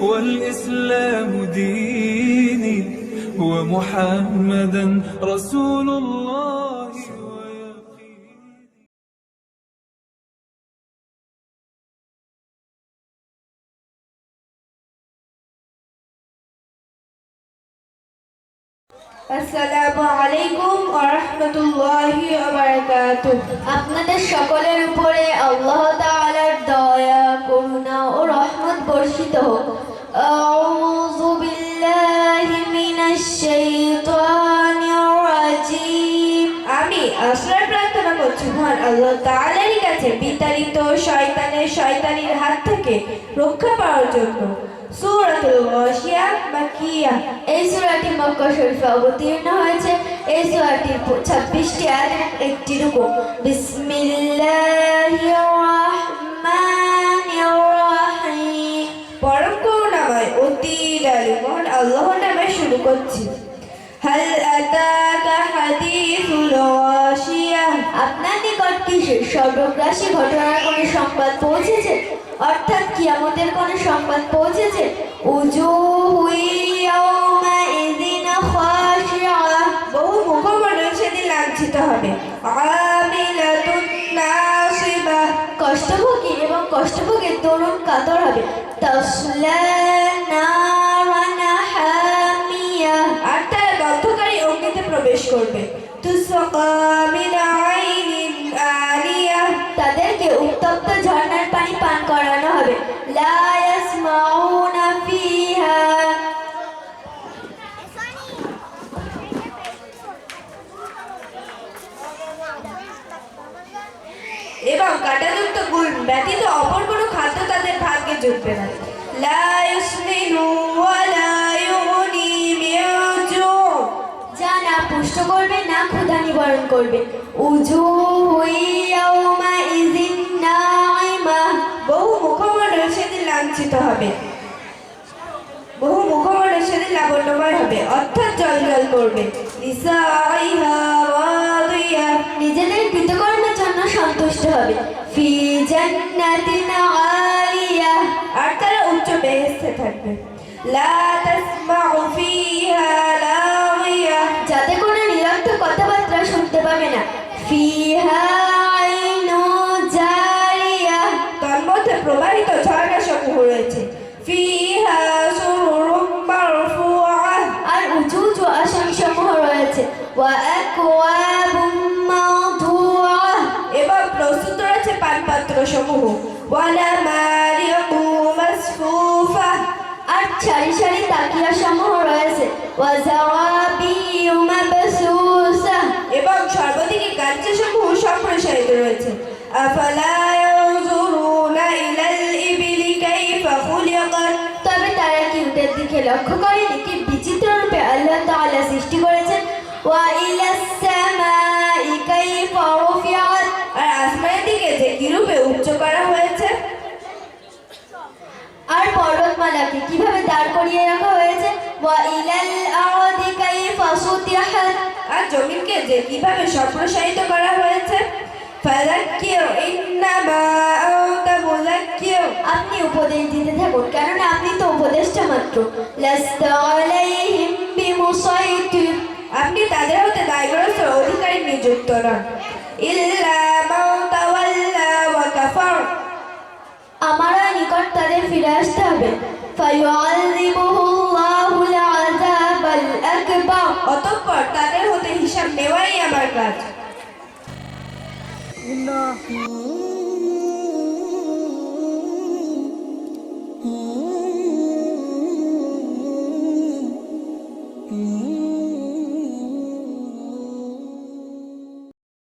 والإسلام ديني ومحمدا رسول الله ويقيني আসসালামু আলাইকুম ওয়া রাহমাতুল্লাহি ওয়া বারাকাতুহু আপনাদের সকলের উপরে আল্লাহ তাআলার দয়া করুণা ও রহমত বর্ষিত হোক শাইতানির রাজিম আমি আশ্রয় প্রার্থনা করছি মহান আল্লাহ তাআলারই কাছে বিতাড়িত শয়তানের শয়তানির হাত থেকে রক্ষা পাওয়ার জন্য। সূরাতুল গাশিয়া মাকিয়া। এই সূরাটি মক্কা শরীফে অবতীর্ণ হয়েছে। এই ছাব্বিশটি একটি রুকু। বিসমিল্লাহির করছি। আপনার নিকট কি সর্বগ্রাসী ঘটনার কোনো সংবাদ পৌঁছেছে? অর্থাৎ কিয়ামতের কোনো সংবাদ পৌঁছেছে? বহু মুখমণ্ডল সেদিন লাঞ্ছিত হবে। কষ্টভোগী এবং কষ্টভোগের তরুণ কাতর হবে। তাসলা প্রবেশ করবে। তাদেরকে উত্তপ্ত ঝর্ণার পানি পান করানো হবে। এবং কাঁটাযুক্ত গুল ব্যতীত অপর কোনো খাদ্য তাদের ভাগ্যে জুটবে না। লা ইউসমিনু ওয়া নিবারণ করবে। উজু বহু মুখমণ্ডল সেদিন লাঞ্ছিত হবে। বহু মুখমণ্ডল সেদিন লাবণ্যময় হবে। অর্থাৎ করবে। নিজেদের কৃতকর্মের জন্য সন্তুষ্ট হবে। আর তারা উচ্চ বেহেস্তে থাকবে। লা তাসমাউ ফিহা শুনতে না। ফিহা আইনু জারিয়া। তন্মধ্যে প্রবাহিত ঝর্ণা সমূহ রয়েছে। ফিহা সুরুরুম মারফুআহ আর উঁচু উঁচু আসন সমূহ রয়েছে। ওয়া আকওয়াবুম প্রস্তুত রয়েছে পানপাত্র সমূহ। ওয়ালা মারিয়াকু মাসফুফা। আর সারি সারি তাকিয়া সমূহ রয়েছে। ওয়া জাওয়াবিউ এবং সর্বদিকে সমূহ সম্প্রসারিত রয়েছে। তবে তারা কি উটের দিকে লক্ষ্য করেনি? কি বিচিত্র রূপে আল্লাহ তাআলা সৃষ্টি করেছেন? আর আসমানের দিকে যে কিরূপে উচ্চ করা হয়েছে? আর পর্বতমালাকে কীভাবে দাঁড় করিয়ে রাখা হয়েছে? ওয়া ইলাল আরদি কাইফা সুতিহাত। আর জমিনকে যে কীভাবে সম্প্রসারিত করা হয়েছে? আপনি উপদেশ দিতে থাকুন কেননা আপনি তো উপদেশটা মাত্র। আপনি তাদের হতে দায়গ্রস্ত অধিকারী নিযুক্ত নন। ইল্লা মান তাওয়াল্লা ওয়া কাফার। আমার নিকট তাদের ফিরে আসতে হবে। ফায়ুআযিবুহুল্লাহুল পর তাদের হতে হিসাব নেওয়াই আমার কাজ। না